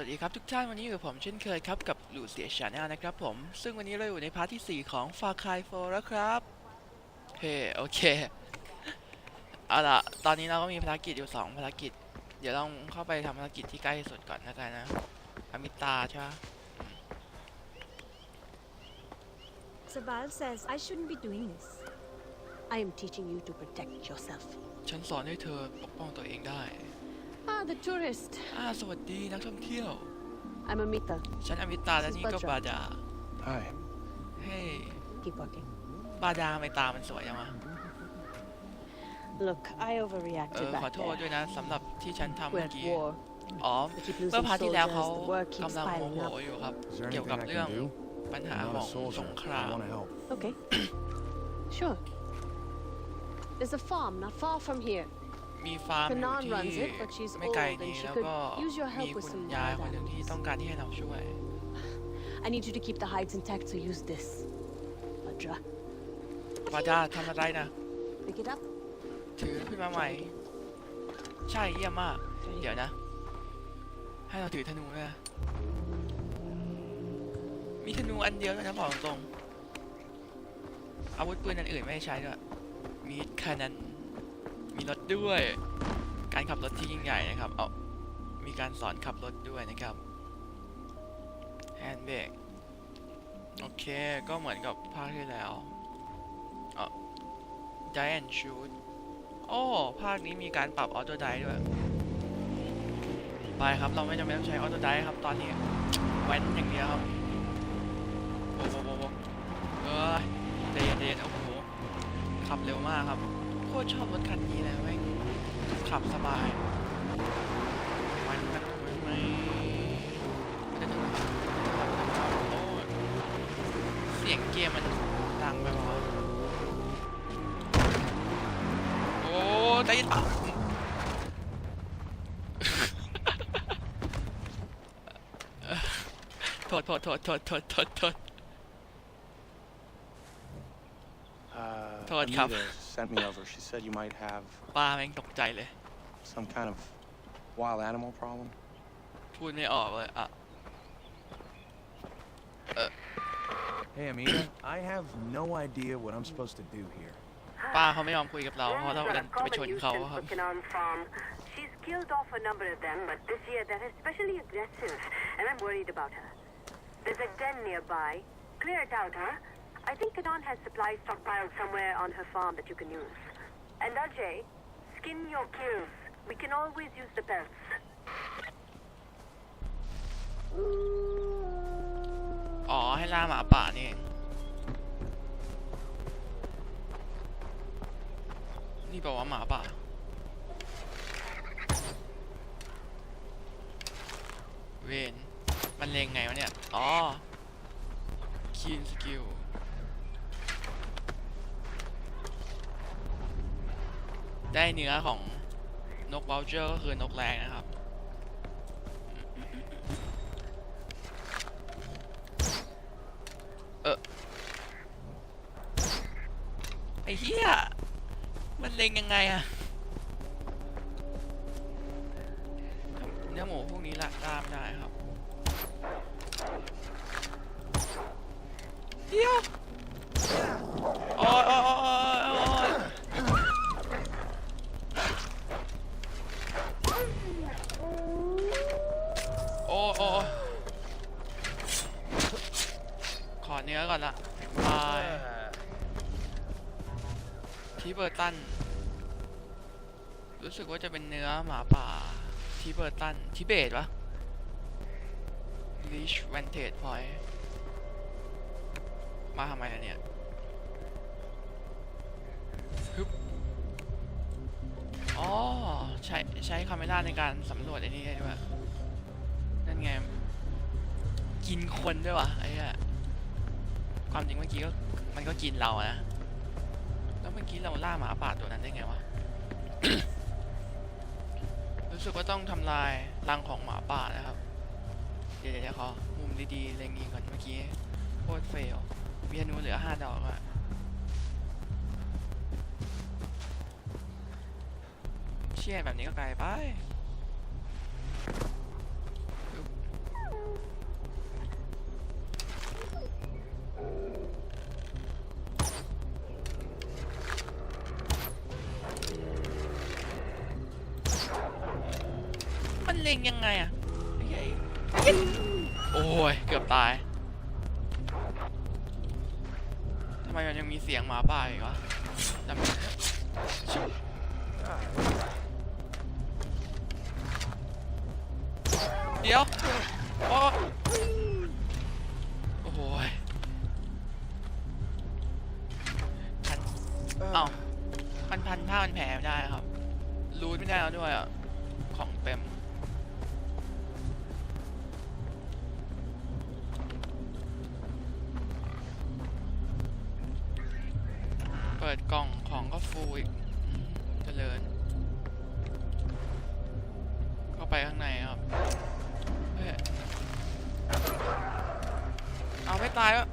วัสดีครับทุกท่านวันนี้อยู่กับผมเช่นเคยครับกับหลูเสียชาแนลนะครับผม ซึ่งวันนี้เราอยู่ในพาร์ทที่ 4 ของ Far Cry 4แล้วครับเฮ้โอเคเอาล่ะตอนนี้เราก็มีภารกิจอยู่ 2 ภารกิจ เดี๋ยวต้องเข้าไปทำภารกิจที่ใกล้ที่สุดก่อนแล้วกันนะอมิตาใช่ปะ Sabal says I shouldn't be doing this. I am teaching you to protect yourself. ฉันสอนให้เธอปกป้องตัวเองได้ Ah, the tourist. อ่าสวัสดีนักท่องเที่ยว I'm Amita. ฉันอมิตาและนี่ก็บาดา Hi. เฮ้ย Keep working. บาดาทำไมตามันสวยจังวะ Look, I เอ overreacted อ ขอ back โทษด้วย there. นะสำหรับที่ฉันทำ We're เมื่อ at กี้ war. อ๋อ We keep เมื่อ losing พาร์ทที่แล้ว soldiers. เขา The work keeps กำลังโม piling โห up. อยู่ครับ Is there เกี่ยว anything กับ I เรื่อง can do? ปัญหา I'm ข not อ a ง soldier. สงคราม I want to help. Okay. sure. There's a farm not far from here. มีฟาร์มอยู่ Kanan ที่ runs it, but she's ไม่ไกล old นี้ and she แล้ว could ก็ use your มี help with คุณ some ยาย wild คนหนึ่งที่ animals. ต้องการที่ให้เราช่วย I need you to keep the hides intact, so use this. Bhadra. บาดาทำอะไรนะ Pick it up. ถือขึ้นมาใหม่ ใช่เยี่ยมมาก เดี๋ยวนะ ให้เราถือธนูด้วยนะ มีธนูอันเดียวเลยนะบอกตรงๆอาวุธปืนอันอื่นไม่ได้ใช้ด้วยมีแค่นั้น มีรถด้วย การขับรถที่ยิ่งใหญ่นะครับ เอา มีการสอนขับรถด้วยนะครับแฮนด์เบรกโอเค ก็เหมือนกับภาคที่แล้วเออ Giant Shoot โอ้ ภาคนี้มีการปรับออโต้ไดด้วย ไปครับ เราไม่จำเป็นต้องใช้ออโต้ไดครับ ตอนนี้แว้นอย่างเดียวครับ โอ้โหเออใจเย็นใจเย็นโอ้โห ขับเร็วมากครับ โคตรชอบรถคันนี้เลยแม่งขับสบาย มันมันมันไม่เดี๋ยวนะโอ้เสียงเกมมันดังไปปะวะโอ้ใจเย็นอะโทษโทษโทษโทษโทษโทษโทษ Uh, Todd Cup. Anita sent me over. She said you might have ป้าแม่งตกใจเลย some kind of wild animal problem. พูดไม่ออกเลยอ่ะ Hey, Amina, I have no idea what I'm supposed to do here. ป้าเขาไม่ยอมคุยกับเรา เพราะเรา Worms ดั are น a จะไปช common นเขา nuisance ครับ for Kanan Farm. She's killed off a number of them, but this year they're especially aggressive, and I'm worried about her. There's a den nearby. Clear it out, huh? I think Kanan has supplies stockpiled somewhere on her farm that you can use. And Ajay, skin your kills. We can always use the pelts. อ๋อ ให้ล่าหมาป่านี่เองนี่บอกว่าหมาป่า เวนมันเลงไงวะเนี่ย อ๋อคีนสกิล ได้เนื้อของนก v ว u เจอร์ก็คือนกแรงนะครับ เออไอ้เหี้ย มันเล็งยังไงอะ รู้สึกว่าจะเป็นเนื้อหมาป่าทีเบอร์ตันทิเบตวะ Leash Vantage Point มาทำไมล่ะเนี่ยฮึบอ๋อ ใช้ ใช้คาเมล่าในการสำรวจไอ้นี่ได้ด้วย นั่นไง กินคนด้วยวะไอ้เหี้ยความจริงเมื่อกี้ก็ มันก็กินเรานะ แล้วเมื่อกี้เราล่าหมาป่าตัวนั้นได้ไงวะ รู้สึกว่าต้องทำลายรังของหมาป่านะครับ เดี๋ยวเดี๋ยวขอมุมดีๆเล็งยิงก่อนเมื่อกี้โคตรเฟลมียนูเหลือห้าดอกอะเชี่ยแบบนี้ก็ไกลไป เล็งยังไงอะโอ้ย เกือบตาย ทำไมมันยังมีเสียงหมาป่าอีกวะจำชิบ เปิดกล่องของก็ฟูอีกเจริญ เข้าไปข้างในครับเอาไม่ตายวะ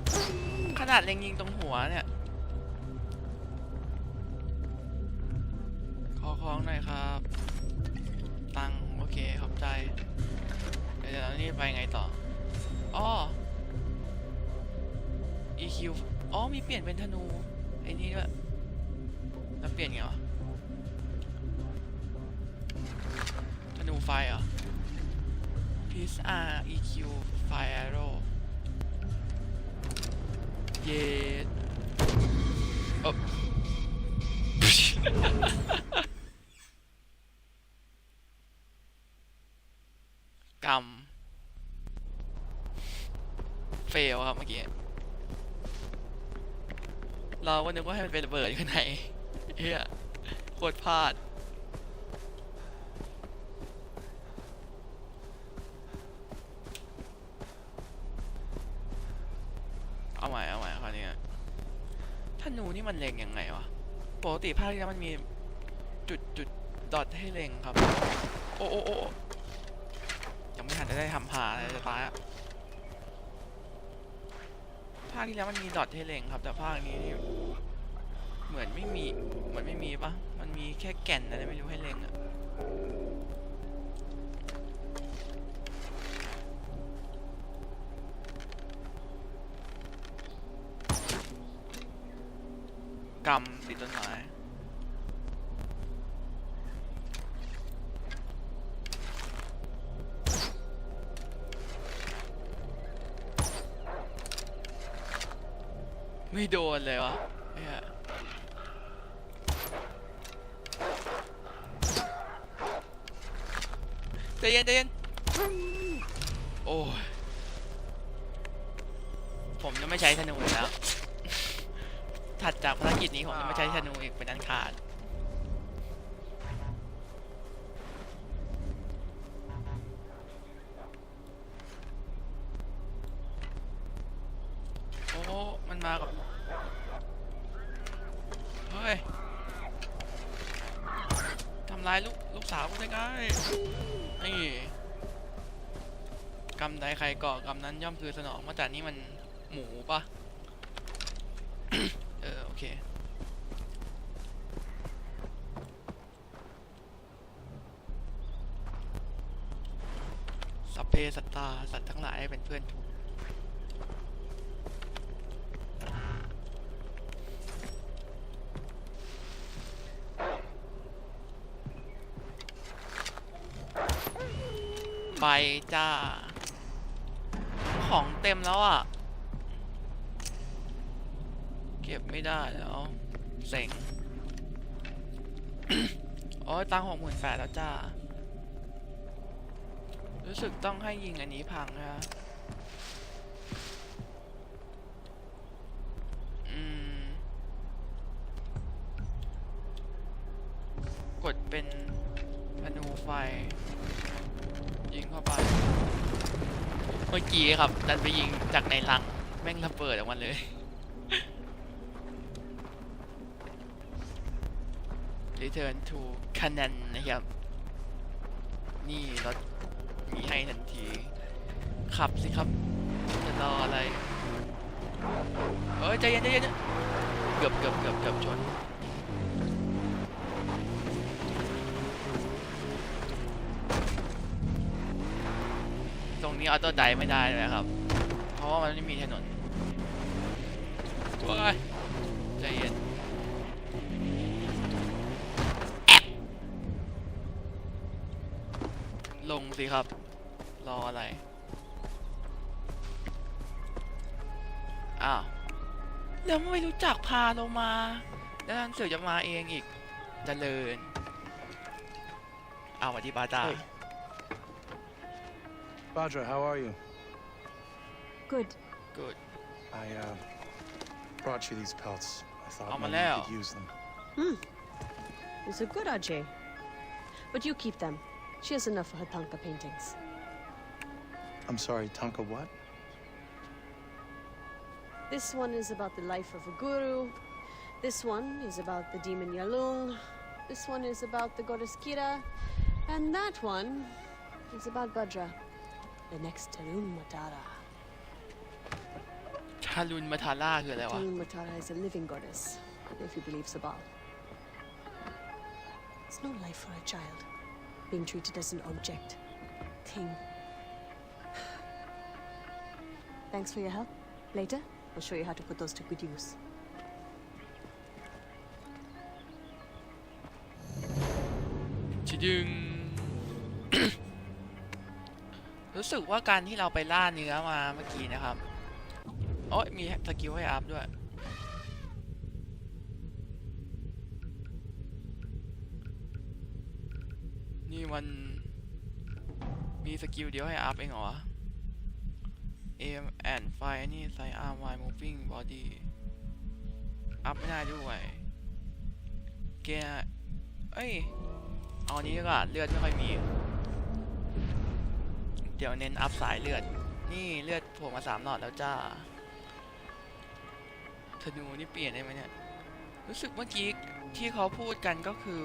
ขนาดเล็งยิงตรงหัวเนี่ย ขอของหน่อยครับ ตังโอเค ขอบใจ เดี๋ยวนี่ไปไงต่ออ้อ EQ อ๋อ มีเปลี่ยนเป็นธนูไอ้นี่ด้วย เปลี่ยนไงวะธนูไฟเหรอ Peace R EQ Fire Arrow เย็ดโอ้กรรมเฟลครับเมื่อกี้ เราก็นึกว่าให้มันเป็นระเบิดอยู่ข้างใน เฮียโคตรพลาด เอาใหม่เอาใหม่คราวนี้ธนูนี่มันเล็งยังไงวะ ปกติภาคที่แล้วมันมีจุดจุดดอทให้เล็งครับ โอ้โอ้โอ้ยังไม่ทันได้ทำผ่าเลยจะตายอะภาคที่แล้วมันมีดอทให้เล็งครับ แต่ภาคนี้นี่ เหมือนไม่มีเหมือนไม่มีปะมันมีแค่แก่นอะไรไม่รู้ให้เล็งอะกำติดต้นไม้ไม่โดนเลยวะเนี่ย ใจเย็นใจเย็นโอ้ยผมจะไม่ใช้ธนูอีกแล้ว ถัดจากภารกิจนี้ผมจะไม่ใช้ธนูอีกเป็นอันขาดโอ้ มันมากับ เฮ้ย ทำร้ายลูกลูกสาวกูได้ไง นี่กรรมใดใครก่อกรรมนั้นย่อมคือสนองมาจากนี้มันหมูปะเออโอเคสัพเพสัตตาสัตว์ทั้งหลายเป็นเพื่อนทุกข์ ไป จ้า ของเต็มแล้วอะ เก็บไม่ได้แล้วเซ็งโอ้ยตังหกหมื่นแปดแล้วจ้า รู้สึกต้องให้ยิงอันนี้พังนะอืมกดเป็นธนูไฟ ยิงเข้าไป เมื่อกี้ครับ ดันไปยิงจากในรัง แม่งระเบิดออกมาเลย Return to Canaan นะครับ นี่รถมีให้ทันที ขับสิครับ จะรออะไร เอ้ยใจเย็นใจเย็นเกือบเกือบเกือบเกือบชน นี้ออโต้ไดไม่ได้เลยครับ เพราะว่ามันไม่มีถนนว้ายใจเย็นแอะลงสิครับ รออะไร อ้าว แล้วไม่รู้จักพาลงมา แล้วนั่นเสือจะมาเองอีกจเจริญ เอาสวัสดีปาตา Hey. Badra, how are you? Good. good I, uh, brought you these pelts. I thought Oh, maybe you could use them. These are good, Ajay. But you keep them. She has enough for her Tanka paintings. I'm sorry, Tonka what? This one is about the life of a guru. This one is about the demon Yalung. This one is about the goddess Kira. And that one is about Bhadra, the next Tarun Matara. ชาลุนมาทาร่าคืออะไรวะ Tarun Matara is a living goddess, if you believe Sabal. It's no life for a child, being treated as an object, thing. Thanks for your help. Later, I'll show you how to put those to good use. ชิดึง รู้สึกว่าการที่เราไปล่าเนื้อมาเมื่อกี้นะครับ โอ้ยมีสกิลให้อัพด้วย นี่มันมีสกิลเดียวให้อัพเองเหรอ aim and fire นี่ใส่ arm while moving body อัพไม่ได้ด้วยเกียร์เอ้ย เอาอันนี้ดีกว่าเลือดไม่ค่อยมี เดี๋ยวเน้นอัพสายเลือด นี่เลือดโผล่มาสามหลอดแล้วจ้าธนูนี่เปลี่ยนได้ไหมเนี่ย รู้สึกเมื่อกี้ที่เขาพูดกันก็คือ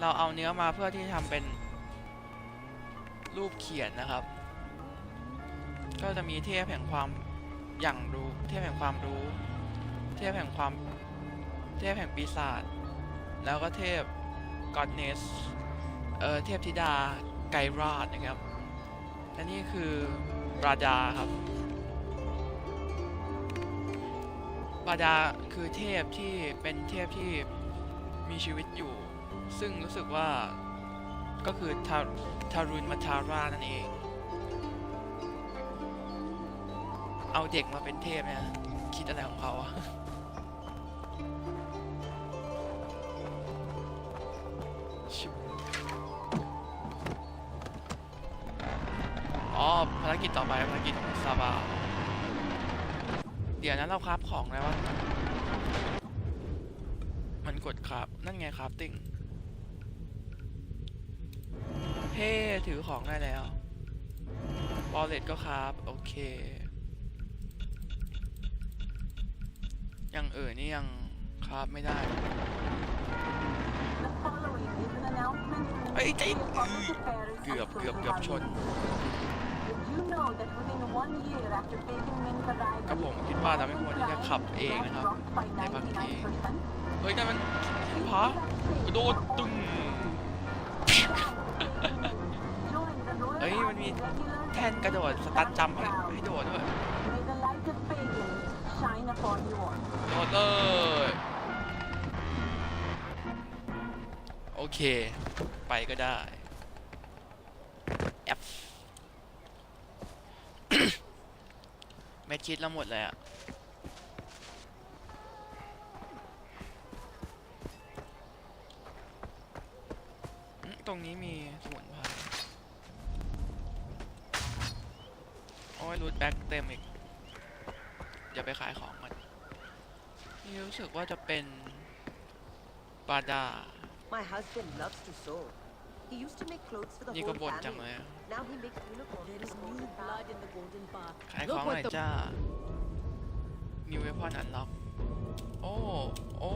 เราเอาเนื้อมาเพื่อที่ทำเป็นรูปเขียนนะครับ ก็จะมีเทพแห่งความอย่างรู้ เทพแห่งความรู้ เทพแห่งความ เทพแห่งปีศาจ แล้วก็เทพกอดเนส เอ่อเทพธิดา ไกราดนะครับ และนี่คือราดาครับราดาคือเทพที่เป็นเทพที่มีชีวิตอยู่ ซึ่งรู้สึกว่าก็คือทาทารุนมาทารานั่นเอง เอาเด็กมาเป็นเทพเนี่ยคิดอะไรของเขาอะ ภารกิจต่อไปภารกิจซาบาเดี๋ยวนั้นเราคราฟของแล้ววะมันกดคราฟนั่นไงคราฟติ้งเฮ้ถือของได้แล้วบอลเลตก็คราฟโอเคยังเอ่ยนี่ยังคราฟไม่ได้เอ้ยใจเกือบเกือบเกือบชน กับผมคิดว่าเราไม่ควรที่จะขับเองนะครับในบางทีเฮ้ยนั่นมันพระกระโดดตึงเฮ้ยมันมีแท่นกระโดดสตันจัมป์ให้ให้โดดด้วยโดดเลยโอเค ไปก็ได้ F แมท คิดแล้วหมดเลยอะตรงนี้มีสมุนไพรโอ้ยรูดแบ็กเต็มอีกเดี๋ยวไปขายของก่อนนี่รู้สึกว่าจะเป็นบาดา My husband loves to sew. He used to make clothes for the นี่ก็ whole บ่นจังเล family. ยอะ Now he makes uniforms There for is the new golden blood path. in the golden path. ขายของหน่อยจ้า New Weapon Unlock โอ้ โอ้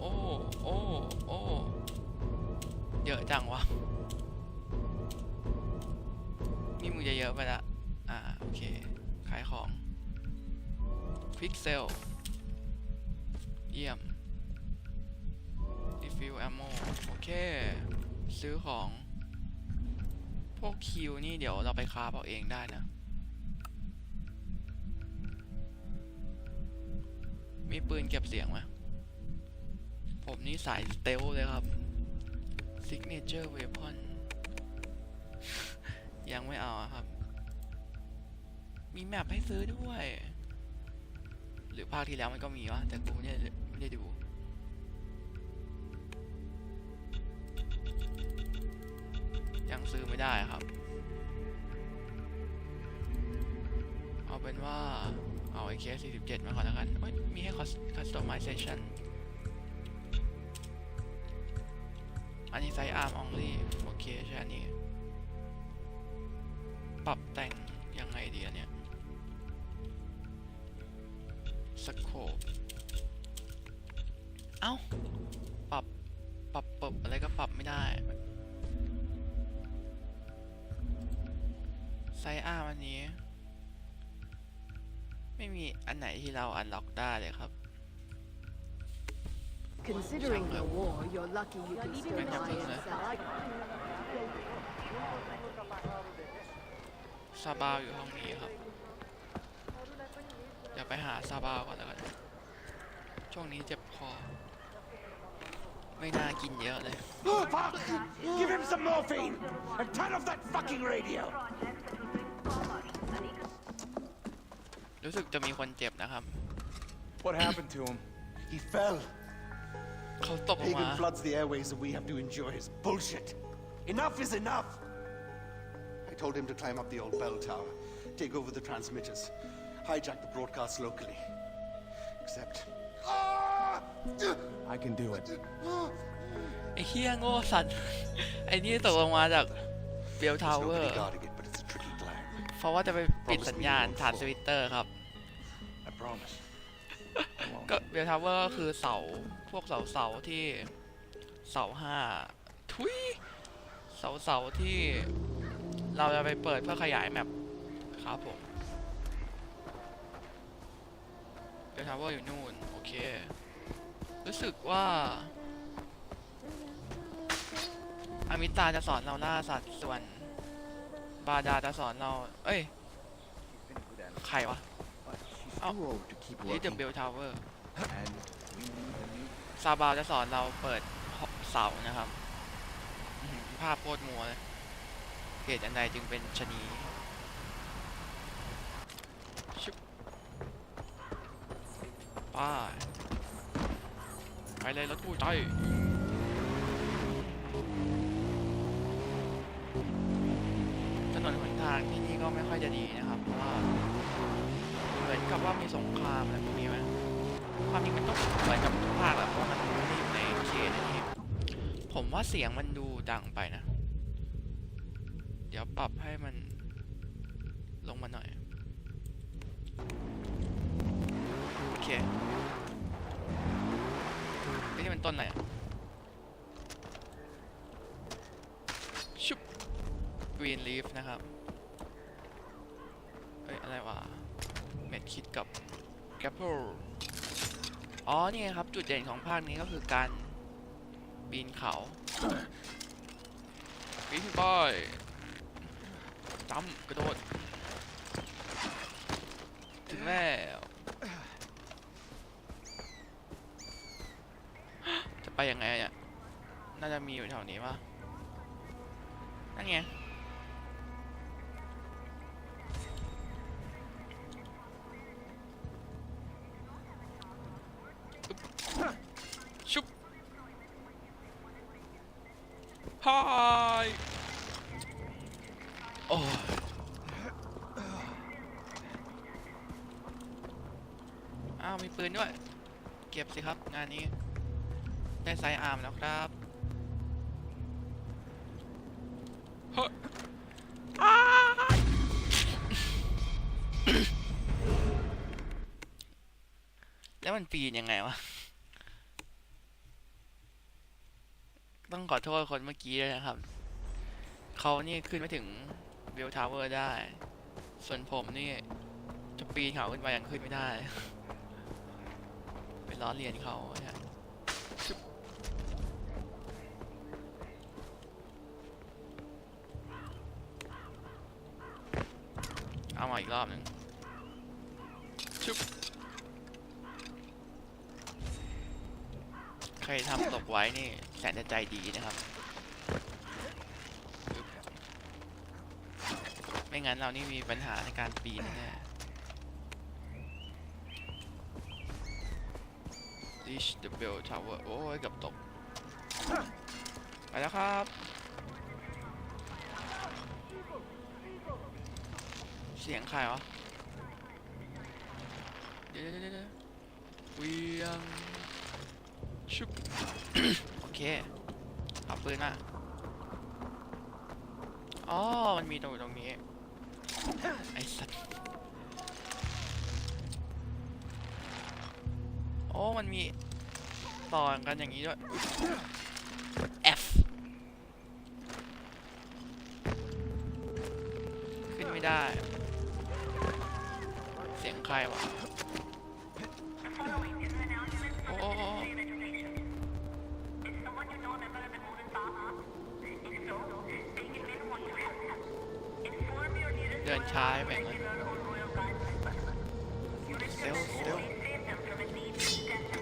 โอ้ โอ้ โอ้ เยอะจังวะ นี่มึงจะเยอะไปละ อ่า โอเค ขายของ Quick Sell เยี่ยม Refill Ammo โอเค ซื้อของ พวกคิวนี่เดี๋ยวเราไปคราฟเอาเองได้นะ มีปืนเก็บเสียงไหมผมนี่สายสเตลเลยครับ Signature Weapon ไม่เอาครับ มีแมปให้ซื้อด้วย หรือภาคที่แล้วมันก็มีวะแต่กูเนี่ยไม่ได้ดู ไม่ได้ครับ เอาเป็นว่าเอาไอเคส47มาก่อนแล้วกันเอ้มีให้ customization อันนี้ไซส์ arm only โอเคใช่อันนี้ ปรับแต่งยังไงดีอะเนี่ยสโคปเอ้า ปรับ ปรับปรับอะไรก็ปรับไม่ได้ ไซส์ arm อันนี้ ไม่มีอันไหนที่เราอันล็อกได้เลยครับ Considering the war, you're lucky you can still Right now, buy isn't and it? sell. ซาบาวอยู่ห้องนี้ครับ เดี๋ยวไปหาซาบาวก่อนแล้วกัน ช่วงนี้เจ็บคอ ไม่น่ากินเยอะเลย Fuck! Give him some morphine! And turn off that fucking radio! รู้สึกจะมีคนเจ็บนะครับ What happened to him? He fell. เขาตกลงมา Pagan floods the airways and we have to endure his bullshit. Enough is enough! I told him to climb up the old bell tower, take over the transmitters, hijack the broadcast locally. Except. Ah! I can do it. ไอ้เฮียโง่สัตว์ ไอ้นี่ตกลงมาจากเบลทาว There's เวอ nobody ร์ guarding it, but it's a tricky climb. เพราะว่าจะไปปิดสัญญาณฐานสวิตเตอร์ครับ ก็เบลทาวเวอร์ก็คือเสาพวกเสาเสาที่เสาห้าทุยเสาเสาที่ เราจะไปเปิดเพื่อขยายแมปครับผมเบลทาวเวอร์อยู่นู่นโอเค รู้สึกว่าอามิตาจะสอนเราล่าสัตว์ส่วน บาดาจะสอนเรา เอ้ย ใครวะ She's too old to keep นี่เดอะ working. เบลทาวเวอร์ And we need a new ซาบาวจะสอนเราเปิดเสานะครับอื้อหือภาพโคตรมัวเลยเหตุอันใดจึงเป็นชะนีชุบไป้าไปเลยรถกู้ใจถนนหนทางที่นี่ก็ไม่ค่อยจะดีนะครับเพราะว่าเหมือน กับว่ามีสงครามอะไรพวกนี้ไหมความจริงมันต้องเหมือนกับทุกภาคแหละเพราะมันไม่อยู่ในเขตนี้ผมว่าเสียงมันดูดังไปนะ เดี๋ยวปรับให้มันลงมาหน่อย โอเคนี่มันต้นอะไรอะชุบ green leaf นะครับ เอ้ย อะไรวะ เม็ดคิดกับ grapple อ๋อนี่ไงครับ จุดเด่นของภาคนี้ก็คือการปีนเขาปีนขึ้นไปจำกระโดด ถึงแล้วจะไปยังไงเนี่ย น่าจะมีอยู่แถวนี้ปะนั่นไง โอ้อ้าวมีปืนด้วย เก็บสิครับงานนี้ ได้ไซอาร์มแล้วครับเฮ้ยอ้ายแล้วมันปีนยังไงวะ ต้องขอโทษคนเมื่อกี้ด้วยนะครับ เขานี่ขึ้นไปถึง เบลทาวเวอร์ได้ ส่วนผมนี่ จะปีนเขาขึ้นไปยังขึ้นไม่ได้ไปล้อเลียนเขาเนี่ยเอามาอีกรอบหนึ่งชึบใครทำตกไว้นี่แสนจะใจดีนะครับ ไม่งั้นเรานี่มีปัญหาในการปีนแน่ๆ reach the bell tower โอ้ยเกับตกไปแล้วครับเสียงใครวะเดี๋ยวเดี๋ยวเดี๋ยวเดี๋ยวเวียงชุบ โอเค เอาปืนมาอ๋อ มันมีตรงตรงนี้ ไอ้สัตว์โอ้มันมีต่อกันอย่างนี้ด้วย F ขึ้นไม่ได้ เสียงใครวะ ดินช้าไปเลยเซลเซล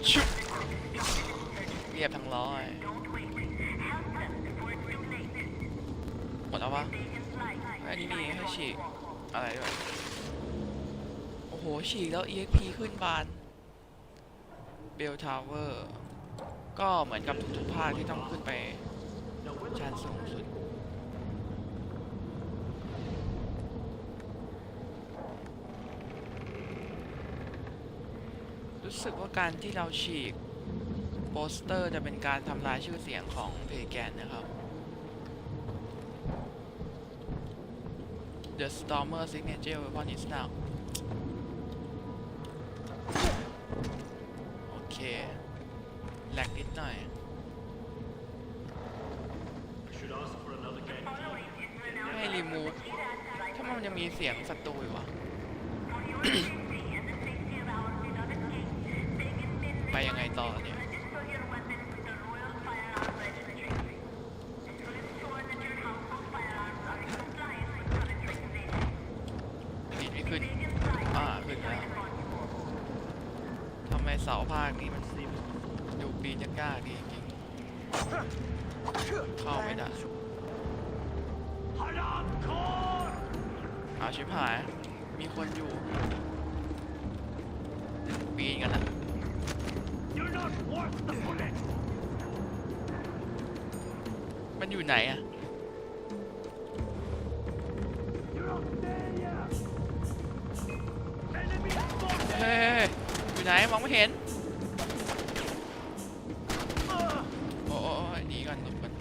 ชุบเรียบทั้งร้อยหมดแล้ววะอันนี้มีให้ฉีกอะไรด้วยโอ้โหฉีกแล้ว EXP ขึ้นบานเบลทาวเวอร์ก็เหมือนกับทุกๆภาคที่ต้องขึ้นไปชั้นสูงสุด รู้สึกว่าการที่เราฉีกโปสเตอร์จะเป็นการทำลายชื่อเสียงของเพแกนนะครับ The Stormer signature weapon is now ไมเสาภาคนี้มันดูปีนยากๆดีจริงเข้าไม่ได้เอาชิบหาย มีคนอยู่ ปีนกันนะมันอยู่ไหนอะ ไม่เห็น โอ้โอ้โอ้หนีก่อนหลบก่อน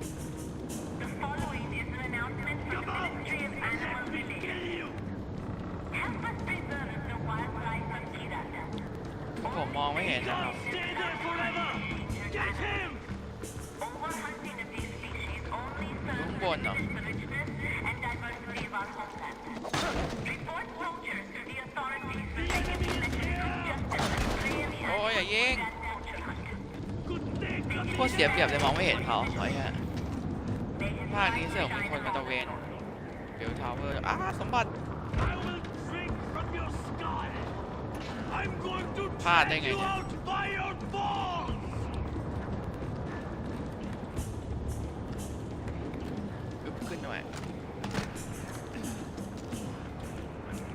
ผมมองไม่เห็นนะครับข้างบนเหรอ โคตรเสียเปรียบเลยมองไม่เห็นเขาไอ้เหี้ยภาคนี้เสือกมีคนมาตระเวนเบลทาวเวอร์อ้าสมบัติพลาดได้ไงเนี่ยอึบขึ้นหน่อย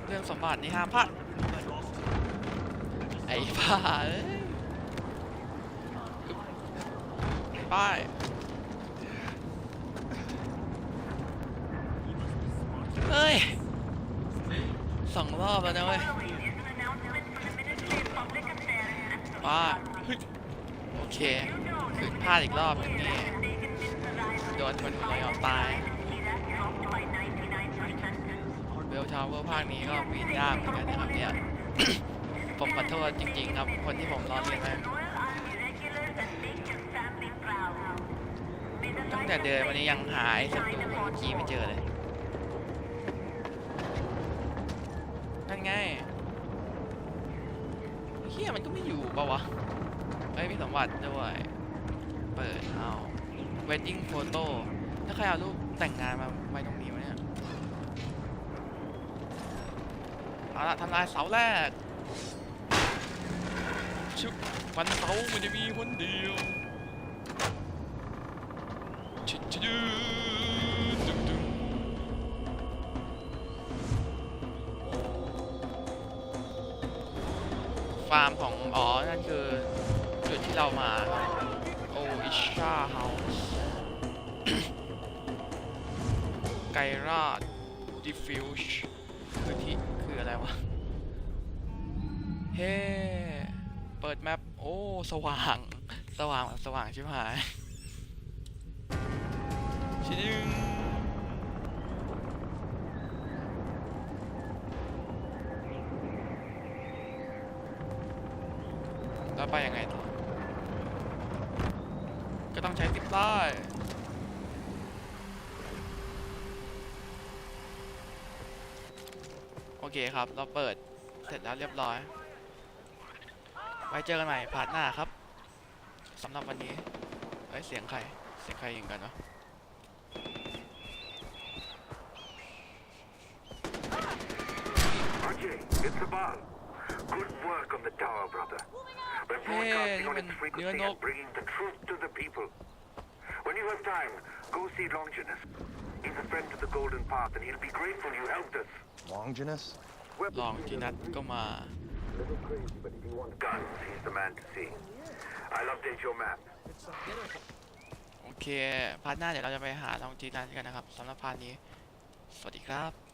เรื่องสมบัตินี่ห้ามพลาดไอ้บ้าเอ้ยอึ๊บไป้ายเฮ้ยสองรอบแล้วนะเว้ยป้าโอเคคือพลาดอีกรอบนึงนี่โดนคนหัวยอมตายเบลทาวเวอร์ภาคนี้ก็ปีนยากเหมือนกันนะครับเนี่ย ผมขอโทษจริงๆครับ คนที่ผมล้อเลียนมา แต่เดินวันนี้ยังหาไอ้ศัตรูเมื่อกี้ไม่เจอเลยนั่นไงเฮียมันก็ไม่อยู่ปะวะเฮ้ยมีสมบัติด้วย เปิดเอา wedding photo ถ้าใครเอารูปแต่งงานมาไว้ตรงนี้วะเนี่ย เอาละทำลายเสาแรกชุบวันเสาร์มันจะมีคนเดียว ฟาร์มของ อ๋อ นั่นคือจุดที่เรามา โออิชาเฮาส์ไกราดดิฟิวชคือที่ คืออะไรวะ เฮ้ เปิดแมป โอ้ สว่าง สว่างสว่างชิบหาย เคครับ เราเปิดเสร็จแล้วเรียบร้อย ไว้เจอกันใหม่พาร์ทหน้าครับสำหรับวันนี้เอ้ยเสียงใคร เสียงใครยิงกันวะ Archie, it's Sabal. Good work on the tower, brother. We're Hey, broadcasting on even its frequency Leonor- and bringing the truth to the people. When you have time, go see Longinus. He's a friend to the Golden Path, and he'll be grateful you helped us. Longinus? ลองจีนัทก็มา Guns, he's the man to see. I'll update your map. โอเค พาร์ทหน้าเดี๋ยวเราจะไปหาลองจีนัทกันนะครับสำหรับพาร์ทนี้ สวัสดีครับ